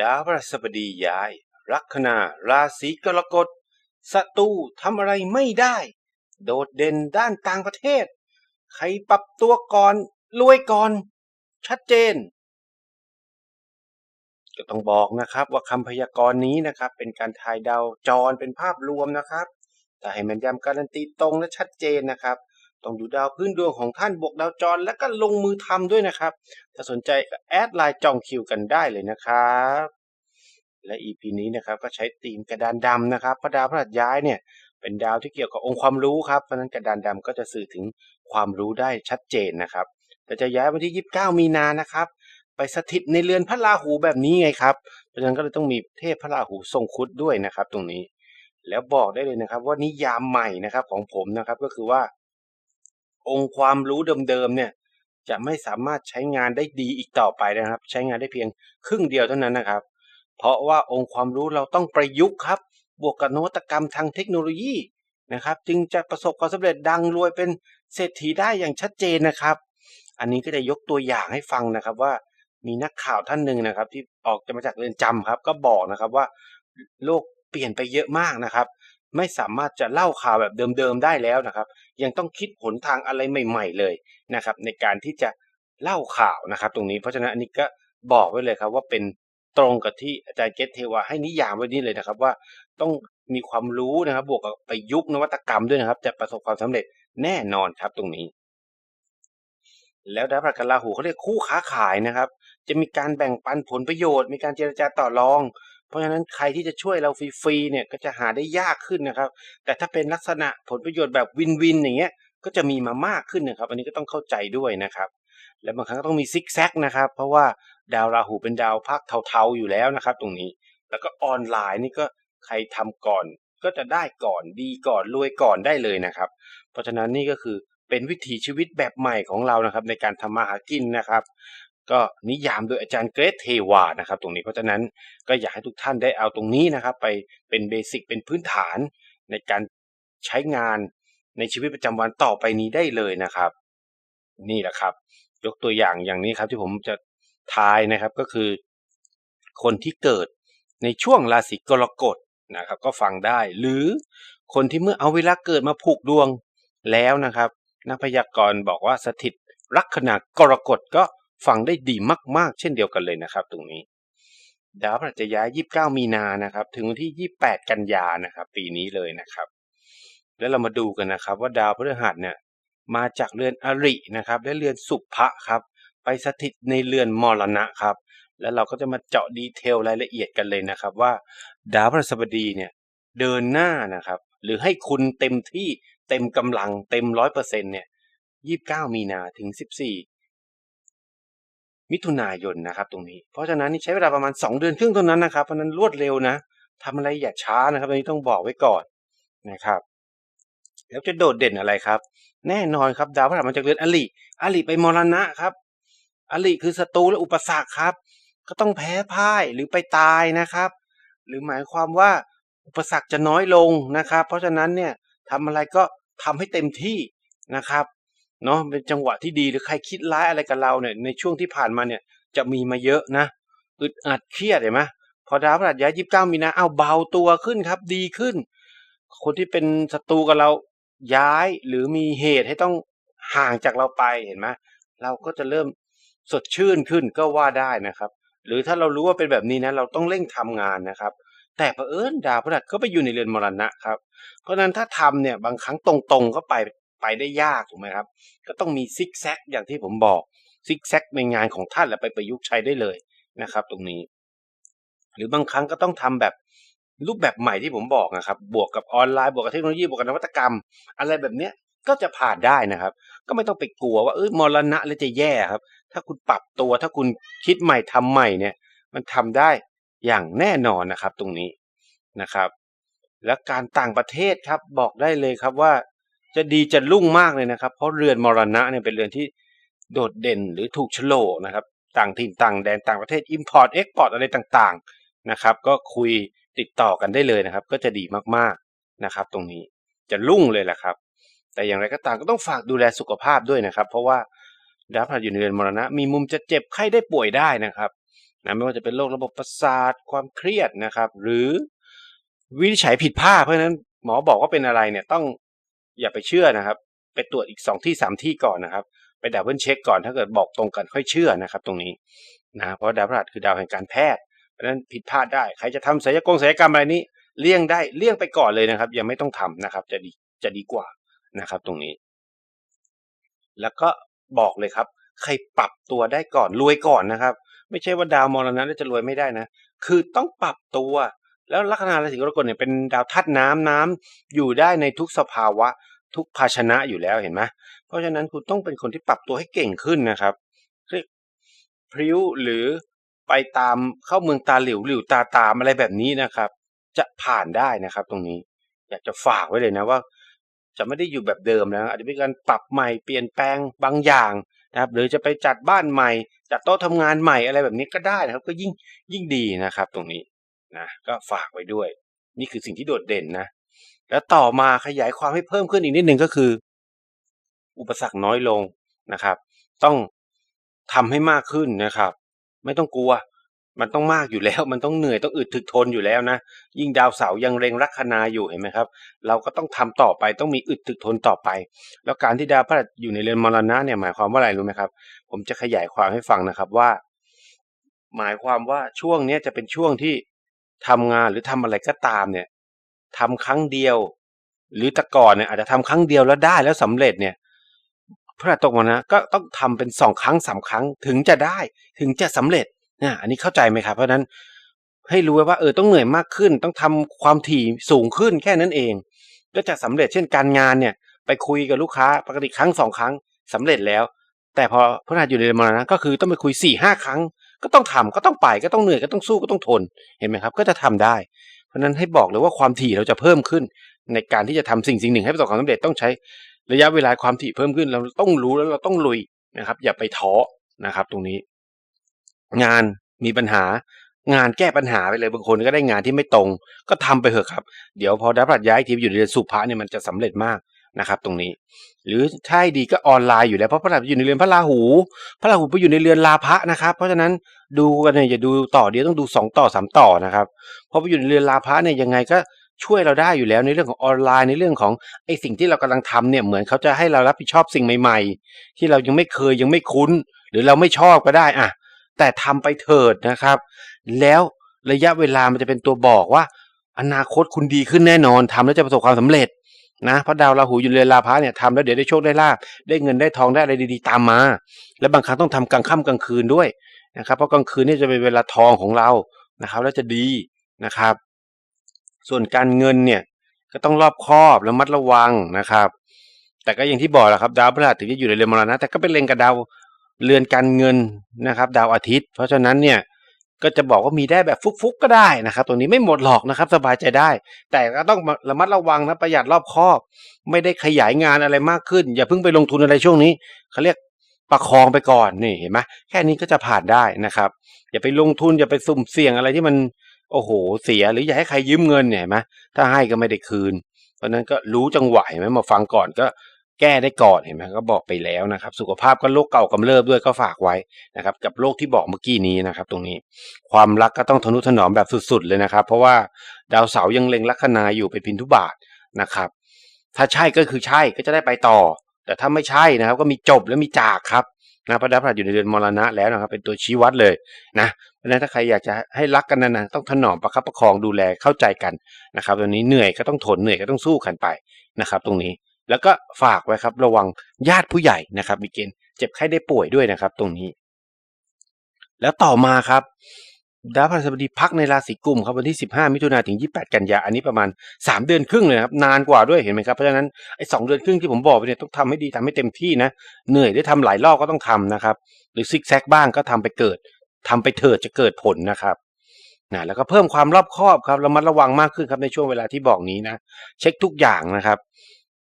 ดาวพฤหัสบดีย้าย ลัคนาราศีกรกฎศัตรูทำอะไรไม่ได้ โดดเด่นด้านต่างประเทศ ใครปรับตัวก่อนรวยก่อน ชัดเจน ก็ต้องบอกนะครับว่าคำพยากรณ์นี้นะครับ เป็นการทายดาวจรเป็นภาพรวมนะครับแต่ให้มันย้ำการันตีตรงและชัดเจนนะครับ ต้องอยู่ดาวพื้นดวงของท่านบวกดาวจร และก็ลงมือทำด้วยนะครับ ถ้าสนใจก็แอดไลน์จองคิวกันได้เลยนะครับและ EP นี้นะครับก็ใช้ธีมกระดานดำนะครับพระดาวพฤหัสย้ายเนี่ยเป็นดาวที่เกี่ยวกับองค์ความรู้ครับเพราะนั้นกระดานดำก็จะสื่อถึงความรู้ได้ชัดเจนนะครับแต่จะย้ายวันที่ 29 มีนานะครับ ไปสถิตในเรือนพระราหูแบบนี้ไงครับเพราะฉะนั้นก็เลยต้องมีเทพพระราหูทรงคุดด้วยนะครับ ตรงนี้ แล้วบอกได้เลยนะครับ ว่านิยามใหม่นะครับของผมนะครับก็คือว่า องค์ความรู้เดิมๆเนี่ย จะไม่สามารถใช้งานได้ดีอีกต่อไปนะครับ ใช้งานได้เพียงครึ่งเดียวเท่านั้นนะครับ เพราะว่าองค์ความรู้เราต้องประยุกต์ครับ บวกกับนวัตกรรมทางเทคโนโลยีนะครับ จึงจะประสบความสำเร็จดังรวยเป็นเศรษฐีได้อย่างชัดเจนนะครับ อันนี้ก็จะยกตัวอย่างให้ฟังนะครับว่ามีนักข่าวท่านหนึ่งนะครับ ที่ออกจะมาจากเรือนจำครับ ก็บอกนะครับว่าโลกเปลี่ยนไปเยอะมากนะครับ ไม่สามารถจะเล่าข่าวแบบเดิมๆได้แล้วนะครับ ยังต้องคิดหนทางอะไรใหม่ ๆเลยนะครับ ในการที่จะเล่าข่าวนะครับ ตรงนี้เพราะฉะนั้นอันนี้ก็บอกไว้เลยครับว่าเป็นตรงกับที่อาจารย์เกตเทวาให้นิยามไว้นี่เลยนะครับ ว่าต้องมีความรู้นะครับ บวกกับไปยุคนวัตกรรมด้วยนะครับ จะประสบความสำเร็จแน่นอนครับตรงนี้ แล้วดาวพฤหัสราหูเขาเรียกคู่ค้าขายนะครับ จะมีการแบ่งปันผลประโยชน์ มีการเจรจาต่อรอง ราะฉะนั้นใครที่จะช่วยเราฟรีๆเนี่ยก็จะหาได้ยากขึ้นนะครับ แต่ถ้าเป็นลักษณะผลประโยชน์แบบวินวินอย่างเงี้ยก็จะมีมามากขึ้นนะครับ อันนี้ก็ต้องเข้าใจด้วยนะครับ และบางครั้งก็ต้องมีซิกแซกนะครับ เพราะว่าดาวราหูเป็นดาวภาคเทาๆอยู่แล้วนะครับ ตรงนี้ แล้วก็ออนไลน์นี่ก็ใครทำก่อน ก็จะได้ก่อนดีก่อนรวยก่อนได้เลยนะครับ เพราะฉะนั้นนี่ก็คือเป็นวิถีชีวิตแบบใหม่ของเรานะครับ ในการทำมาหากินนะครับ ก็นิยามโดยอาจารย์เกรทเทวานะครับ ตรงนี้เพราะฉะนั้นก็อยากให้ทุกท่านได้เอาตรงนี้นะครับ ไปเป็นเบสิกเป็นพื้นฐานในการใช้งานในชีวิตประจำวันต่อไปนี้ได้เลยนะครับ นี่แหละครับ ยกตัวอย่างอย่างนี้ครับที่ผมจะทายนะครับก็คือ คนที่เกิดในช่วงราศีกรกฎนะครับ ก็ฟังได้ หรือคนที่เมื่อเอาเวลาเกิดมาผูกดวงแล้วนะครับ นักพยากรณ์บอกว่าสถิตลัคนากรกฎก็ ฟังได้ดีมาก ๆ เช่นเดียวกันเลยนะครับตรงนี้ ดาวพฤหัสย้าย 29 มีนานะครับ ถึงวันที่ 28 กันยานะครับ ปีนี้เลยนะครับ แล้วเรามาดูกันนะครับ ว่าดาวพฤหัสเนี่ยมาจากเรือนอรินะครับ และเรือนสุภะครับ ไปสถิตในเรือนมรณะครับ แล้วเราก็จะมาเจาะดีเทลรายละเอียดกันเลยนะครับ ว่าดาวพฤหัสบดีเนี่ยเดินหน้านะครับ หรือให้คุณเต็มที่เต็มกำลังเต็มร้อยเปอร์เซ็นเนี่ยยี่บเก้ามีนาถึงสิบสี่ มิถุนายนนะครับตรงนี้ เพราะฉะนั้นนี่ใช้เวลาประมาณสองเดือนครึ่งเท่านั้นนะครับเพราะนั้นรวดเร็วนะทำอะไรอย่าช้านะครับตรงนี้ต้องบอกไว้ก่อนนะครับ แล้วจะโดดเด่นอะไรครับ แน่นอนครับดาวพฤหัสมาจากเรือนอลิอลิไปมรณะครับอลิคือศัตรูและอุปสรรคครับ ก็ต้องแพ้พ่ายหรือไปตายนะครับ หรือหมายความว่าอุปสรรคจะน้อยลงนะครับ เพราะฉะนั้นเนี่ยทำอะไรก็ทำให้เต็มที่นะครับ เนาะเป็นจังหวะที่ดีหรือใครคิดร้ายอะไรกับเราเนี่ยในช่วงที่ผ่านมาเนี่ยจะมีมาเยอะนะอึดอัดเครียดเห็นไหมพอดาวพฤหัสย้ายยี่สิบเก้ามีนาเอาเบาตัวขึ้นครับ ดีขึ้น คนที่เป็นศัตรูกับเราย้ายหรือมีเหตุให้ต้องห่างจากเราไปเห็นไหมเราก็จะเริ่มสดชื่นขึ้นก็ว่าได้นะครับ หรือถ้าเรารู้ว่าเป็นแบบนี้นะ เราต้องเร่งทำงานนะครับ แต่เผอิญดาวพฤหัสก็ไปอยู่ในเรือนมรณะครับ เพราะฉะนั้นถ้าทำเนี่ยบางครั้งตรงๆก็ไป ไปได้ยากถูกไหมครับ ก็ต้องมีซิกแซกอย่างที่ผมบอกซิกแซกในงานของท่านแล้วไปประยุกต์ใช้ได้เลยนะครับ ตรงนี้ หรือบางครั้งก็ต้องทำแบบรูปแบบใหม่ที่ผมบอกนะครับ บวกกับออนไลน์บวกกับเทคโนโลยีบวกกับนวัตกรรม อะไรแบบเนี้ยก็จะผ่านได้นะครับ ก็ไม่ต้องไปกลัวว่าเออมรณะแล้วจะแย่ครับ ถ้าคุณปรับตัวถ้าคุณคิดใหม่ทำใหม่เนี่ย มันทำได้อย่างแน่นอนนะครับ ตรงนี้นะครับ และการต่างประเทศครับบอกได้เลยครับว่า จะดีจะรุ่งมากเลยนะครับ เพราะเรือนมรณะเนี่ยเป็นเรือนที่โดดเด่นหรือถูกโลนะครับต่างถิ่นต่างแดนต่างประเทศ Import Export อะไรต่างๆนะครับ ก็คุยติดต่อกันได้เลยนะครับ ก็จะดีมากๆนะครับ ตรงนี้จะรุ่งเลยแหละครับ แต่อย่างไรก็ตามก็ต้องฝากดูแลสุขภาพด้วยนะครับ เพราะว่าดาวพฤหัสอยู่ในเรือนมรณะ มีมุมจะเจ็บไข้ได้ป่วยได้นะครับนะไม่ว่าจะเป็นโรคระบบประสาทความเครียดนะครับ หรือวินิจฉัยผิดพลาดเพราะฉะนั้นหมอบอกว่าเป็นอะไรเนี่ยต้อง อย่าไปเชื่อนะครับ ไปตรวจอีกสองที่สามที่ก่อนนะครับ ไปดับเบิลเช็คก่อนถ้าเกิดบอกตรงกันค่อยเชื่อนะครับ ตรงนี้นะเพราะดาวพฤหัสคือดาวแห่งการแพทย์เพราะฉะนั้นผิดพลาดได้ใครจะทำศัลยกงศัลยกรรมอะไรนี้เลี่ยงได้เลี่ยงไปก่อนเลยนะครับ ยังไม่ต้องทำนะครับ จะดีจะดีกว่านะครับ ตรงนี้ แล้วก็บอกเลยครับ ใครปรับตัวได้ก่อนรวยก่อนนะครับ ไม่ใช่ว่าดาวมรณะแล้วจะรวยไม่ได้นะ คือต้องปรับตัว แล้วลัคนาราศีกรกฎเนี่ยเป็นดาวธาตุน้ำน้ำอยู่ได้ในทุกสภาวะทุกภาชนะอยู่แล้วเห็นไหมเพราะฉะนั้นคุณต้องเป็นคนที่ปรับตัวให้เก่งขึ้นนะครับเรียกพริ้วหรือไปตามเข้าเมืองตาหลิวหลิวตาตามอะไรแบบนี้นะครับ จะผ่านได้นะครับ ตรงนี้ อยากจะฝากไว้เลยนะว่า จะไม่ได้อยู่แบบเดิมแล้วอาจจะมีการปรับใหม่เปลี่ยนแปลงบางอย่างนะครับ หรือจะไปจัดบ้านใหม่จัดโต๊ะทำงานใหม่อะไรแบบนี้ก็ได้นะครับ ก็ยิ่งยิ่งดีนะครับ ตรงนี้ นะก็ฝากไว้ด้วย นี่คือสิ่งที่โดดเด่นนะ แล้วต่อมาขยายความให้เพิ่มขึ้นอีกนิดหนึ่งก็คือ อุปสรรคน้อยลงนะครับ ต้องทำให้มากขึ้นนะครับ ไม่ต้องกลัว มันต้องมากอยู่แล้ว มันต้องเหนื่อยต้องอึดถึกทนอยู่แล้วนะยิ่งดาวเสาร์ยังเร็งลัคนาอยู่เห็นไหมครับ เราก็ต้องทำต่อไปต้องมีอึดถึกทนต่อไป แล้วการที่ดาวพฤหัสอยู่ในเรือนมรณะเนี่ยหมายความว่าอะไรรู้ไหมครับ ผมจะขยายความให้ฟังนะครับว่า หมายความว่าช่วงนี้จะเป็นช่วงที่ ทำงานหรือทำอะไรก็ตามเนี่ยทำครั้งเดียว หรือแต่ก่อนเนี่ยอาจจะทำครั้งเดียวแล้วได้แล้วสำเร็จเนี่ยพระตกมานะก็ต้องทำเป็นสองครั้งสามครั้งถึงจะได้ถึงจะสำเร็จนะอันนี้เข้าใจไหมครับ เพราะนั้นให้รู้ไว้ว่าเออต้องเหนื่อยมากขึ้น ต้องทำความถี่สูงขึ้นแค่นั้นเอง ก็จะสำเร็จเช่นการงานเนี่ย ไปคุยกับลูกค้าปกติครั้งสองครั้งสำเร็จแล้ว แต่พอพระนาอยู่ในมรณะก็คือต้องไปคุยสี่ห้าครั้ง ก็ต้องทำก็ต้องไปก็ต้องเหนื่อยก็ต้องสู้ก็ต้องทนเห็นไหมครับ ก็จะทำได้ เพราะฉะนั้นให้บอกเลยว่าความถี่เราจะเพิ่มขึ้น ในการที่จะทำสิ่งสิ่งหนึ่งให้ประสบความสำเร็จต้องใช้ระยะเวลาความถี่เพิ่มขึ้น เราต้องรู้แล้วเราต้องลุยนะครับ อย่าไปท้อนะครับ ตรงนี้ งานมีปัญหางานแก้ปัญหาไปเลยบางคนก็ได้งานที่ไม่ตรง ก็ทำไปเถอะครับ เดี๋ยวพอดับรัดย้ายทีมอยู่ในเรือนสุภะเนี่ยมันจะสำเร็จมาก นะครับตรงนี้ หรือถ้าให้ดีก็ออนไลน์อยู่แล้วเพราะพระราหูอยู่ในเรือนพระราหู พระราหูไปอยู่ในเรือนลาภะนะครับ เพราะฉะนั้นดูกันเนี่ยอย่าดูต่อเดียวต้องดูสองต่อสามต่อนะครับเพราะไปอยู่ในเรือนลาภะเนี่ยยังไงก็ช่วยเราได้อยู่แล้วในเรื่องของออนไลน์ในเรื่องของไอ้สิ่งที่เรากำลังทำเนี่ยเหมือนเขาจะให้เรารับผิดชอบสิ่งใหม่ ๆ ที่เรายังไม่เคยยังไม่คุ้น หรือเราไม่ชอบก็ได้อะแต่ทำไปเถิดนะครับ แล้วระยะเวลามันจะเป็นตัวบอกว่า อนาคตคุณดีขึ้นแน่นอนทำแล้วจะประสบความสำเร็จ นะเพราะดาวราหูอยู่ในเรือนลาภะเนี่ยทำแล้วเดี๋ยวได้โชคได้ลาบได้เงินได้ทองได้อะไรดีๆตามมา และบางครั้งต้องทำกลางค่ำกลางคืนด้วยนะครับเพราะกลางคืนนี่จะเป็นเวลาทองของเรานะครับ แล้วจะดีนะครับ ส่วนการเงินเนี่ยก็ต้องรอบคอบและมัดระวังนะครับ แต่ก็อย่างที่บอกแหละครับ ดาวพฤหัสถึงจะอยู่ในเรือนมรณะแต่ก็เป็นเล็งกับดาวเรือนการเงินนะครับ ดาวอาทิตย์ เพราะฉะนั้นเนี่ย ก็จะบอกว่ามีได้แบบฟุกๆก็ได้นะครับ ตรงนี้ไม่หมดหรอกนะครับ สบายใจได้ แต่ก็ต้องระมัดระวังนะประหยัดรอบคอบ ไม่ได้ขยายงานอะไรมากขึ้น อย่าเพิ่งไปลงทุนอะไรช่วงนี้เขาเรียกประคองไปก่อนนี่เห็นไหมแค่นี้ก็จะผ่านได้นะครับ อย่าไปลงทุนอย่าไปสุ่มเสี่ยงอะไรที่มันโอ้โหเสียหรืออย่าให้ใครยืมเงินเนี่ยเห็นไหมถ้าให้ก็ไม่ได้คืน เพราะนั้นก็รู้จังหวะไหมมาฟังก่อนก็ แก้ได้ก่อนเห็นไหมก็บอกไปแล้วนะครับ สุขภาพก็โรคเก่ากำเริบด้วยก็ฝากไว้นะครับกับโรคที่บอกเมื่อกี้นี้นะครับ ตรงนี้ความรักก็ต้องทนุถนอมแบบสุดๆเลยนะครับ เพราะว่าดาวเสาร์ยังเล็งลัคนาอยู่เป็นพินทุบาทนะครับ ถ้าใช่ก็คือใช่ก็จะได้ไปต่อ แต่ถ้าไม่ใช่นะครับ ก็มีจบและมีจากครับนะพระดาวพฤหัสอยู่ในเดือนมรณะแล้วนะครับ เป็นตัวชี้วัดเลยนะเพราะฉะนั้นถ้าใครอยากจะให้รักกันนานๆต้องถนอมประคับประคองดูแลเข้าใจกันนะครับตรงนี้เหนื่อยก็ต้องทนเหนื่อยก็ต้องสู้กันไปนะครับ ตรงนี้ แล้วก็ฝากไว้ครับระวังญาติผู้ใหญ่นะครับมีเกณฑ์เจ็บไข้ได้ป่วยด้วยนะครับ ตรงนี้ แล้วต่อมาครับดาวพฤหัสบดีพักในราศีกุมครับวันที่ 15 มิถุนาถึง 28 กันยาอันนี้ประมาณ 3 เดือนครึ่งเลยครับนานกว่าด้วยเห็นไหมครับเพราะฉะนั้นไอ้สเดือนครึ่งที่ผมบอกไปเนี่ยต้องทำให้ดีทำให้เต็มที่นะเหนื่อยได้ทำหลายรอบก็ต้องทำนะครับ หรือซิกแซกบ้างก็ทำไปเกิดทำไปเถิดจะเกิดผลนะครับนะแล้วก็เพิ่มความรอบคอบครับระมัดระวังมากขึ้นครับในช่วงเวลาที่บอกนี้นะ เช็คทุกอย่างนะครับ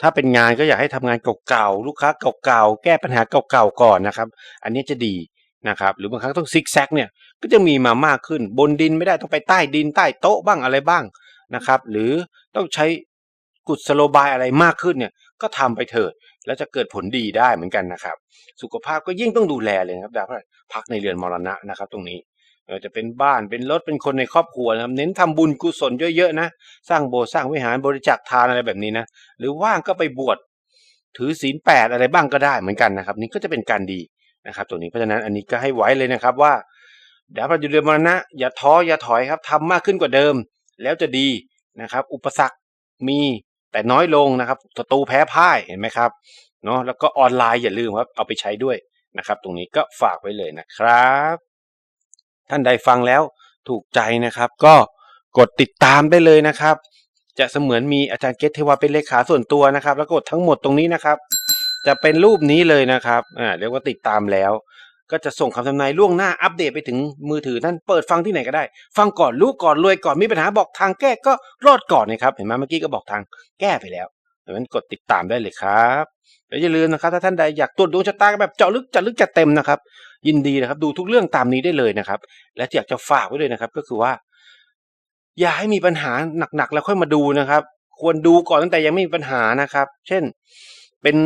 ถ้าเป็นงานก็อยากให้ทำงานเก่าๆลูกค้าเก่าๆแก้ปัญหาเก่าๆก่อนนะครับ อันนี้จะดีนะครับหรือบางครั้งต้องซิกแซกเนี่ยก็จะมีมามากขึ้นบนดินไม่ได้ต้องไปใต้ดินใต้โต๊ะบ้างอะไรบ้างนะครับหรือต้องใช้กุศโลบายอะไรมากขึ้นเนี่ยก็ทำไปเถิดแล้วจะเกิดผลดีได้เหมือนกันนะครับ สุขภาพก็ยิ่งต้องดูแลเลยครับดาวพฤหัสพักในเรือนมรณะนะครับ ตรงนี้ เพไม่ว่าจะเป็นบ้านเป็นรถเป็นคนในครอบครัวนะครับเน้นทำบุญกุศลเยอะๆนะ สร้างโบสถ์สร้างวิหารบริจาคทานอะไรแบบนี้นะ หรือว่างก็ไปบวชถือศีลแปดอะไรบ้างก็ได้เหมือนกันนะครับ นี่ก็จะเป็นการดีนะครับตัวนี้เพราะฉะนั้นอันนี้ก็ให้ไว้เลยนะครับว่าดาวพระจุลมรณะอย่าท้ออย่าถอยครับทำมากขึ้นกว่าเดิม แล้วจะดีนะครับ อุปสรรคมีแต่น้อยลงนะครับศัตรูแพ้พ่ายเห็นไหมครับเนาะแล้วก็ออนไลน์อย่าลืมครับเอาไปใช้ด้วยนะครับ ตรงนี้ก็ฝากไว้เลยนะครับ ท่านใดฟังแล้วถูกใจนะครับ ก็กดติดตามได้เลยนะครับ จะเสมือนมีอาจารย์เกตเทวาเป็นเลขาส่วนตัวนะครับ แล้วกดทั้งหมดตรงนี้นะครับ จะเป็นรูปนี้เลยนะครับอ่าเรียกว่าติดตามแล้ว ก็จะส่งคำทำนายล่วงหน้าอัปเดตไปถึงมือถือท่านเปิดฟังที่ไหนก็ได้ ฟังก่อนรู้ก่อนรวยก่อนมีปัญหาบอกทางแก้ก็รอดก่อนนะครับเห็นไหมเมื่อกี้ก็บอกทางแก้ไปแล้ว ดังนั้นกดติดตามได้เลยครับแล้วอย่าลืมนะครับถ้าท่านใดอยากตรวจดวงชะตาแบบเจาะลึกจัดลึกจัดเต็มนะครับ ยินดีนะครับ ดูทุกเรื่องตามนี้ได้เลยนะครับ และอยากจะฝากไว้เลยนะครับ ก็คือว่า อย่าให้มีปัญหาหนักๆแล้วค่อยมาดูนะครับ ควรดูก่อนตั้งแต่ยังไม่มีปัญหานะครับ เช่น เป็น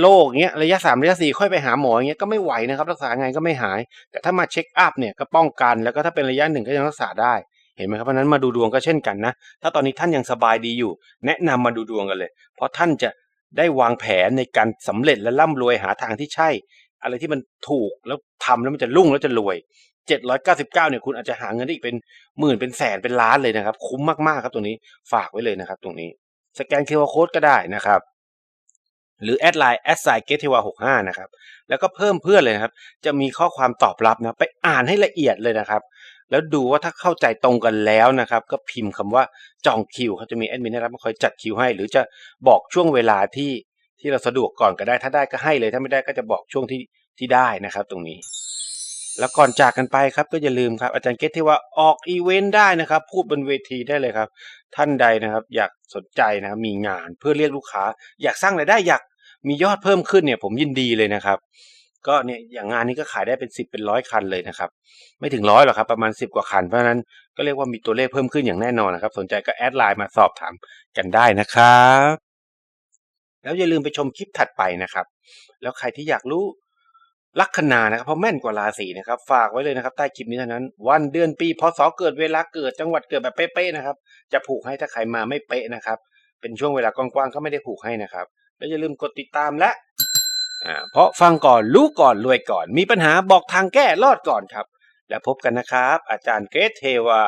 โรคเงี้ยระยะสามระยะสี่ค่อยไปหาหมออย่างเงี้ยก็ไม่ไหวนะครับ รักษาไงก็ไม่หาย แต่ถ้ามาเช็คอัพเนี่ยก็ป้องกัน แล้วก็ถ้าเป็นระยะหนึ่งก็ยังรักษาได้ เห็นไหมครับเพราะนั้นมาดูดวงก็เช่นกันนะ ถ้าตอนนี้ท่านยังสบายดีอยู่ แนะนำมาดูดวงกันเลย เพราะท่านจะได้วางแผนในการสำเร็จและร่ำรวยหาทางที่ใช่ อะไรที่มันถูกแล้วทำแล้วมันจะรุ่งแล้วจะรวย 799เนี่ยคุณอาจจะหาเงินได้อีกเป็นหมื่นเป็นแสนเป็นล้านเลยนะครับ คุ้มมากๆครับตรงนี้ฝากไว้เลยนะครับ ตรงนี้สแกนเคอร์โค้ดก็ได้นะครับหรือแอดไลน์แอดไซเกตเทวาหกห้านะครับ แล้วก็เพิ่มเพื่อนเลยนะครับ จะมีข้อความตอบรับนะ ไปอ่านให้ละเอียดเลยนะครับ แล้วดูว่าถ้าเข้าใจตรงกันแล้วนะครับ ก็พิมพ์คำว่าจองคิวเขาจะมีแอดมินนะครับมาคอยจัดคิวให้ หรือจะบอกช่วงเวลาที่ที่เราสะดวกก่อนก็ได้ ถ้าได้ก็ให้เลย ถ้าไม่ได้ก็จะบอกช่วงที่ที่ได้นะครับ ตรงนี้ แล้วก่อนจากกันไปครับก็อย่าลืมครับ อาจารย์เกตที่ว่าออกอีเวนต์ได้นะครับ พูดบนเวทีได้เลยครับ ท่านใดนะครับ อยากสนใจนะครับมีงานเพื่อเรียกลูกค้า อยากสร้างรายได้อยากมียอดเพิ่มขึ้นเนี่ย ผมยินดีเลยนะครับ ก็เนี่ยอย่างงานนี้ก็ขายได้เป็นสิบเป็นร้อยคันเลยนะครับ ไม่ถึงร้อยหรอกครับ ประมาณสิบกว่าคัน เพราะฉะนั้นก็เรียกว่ามีตัวเลขเพิ่มขึ้นอย่างแน่นอนนะครับ สนใจก็แอดไลน์มาสอบถามกันได้นะครับ แล้วอย่าลืมไปชมคลิปถัดไปนะครับ แล้วใครที่อยากรู้ลัคนานะครับเพราะแม่นกว่าราศีนะครับ ฝากไว้เลยนะครับ ใต้คลิปนี้เท่านั้น วันเดือนปีพศเกิดเวลาเกิดจังหวัดเกิดแบบเป๊ะๆนะครับ จะผูกให้ถ้าใครมาไม่เป๊ะนะครับ เป็นช่วงเวลากว้างๆก็ไม่ได้ผูกให้นะครับ แล้วอย่าลืมกดติดตามและ เพราะฟังก่อนรู้ก่อนรวยก่อน มีปัญหาบอกทางแก้รอดก่อนครับ แล้วพบกันนะครับ อาจารย์เกรทเทวา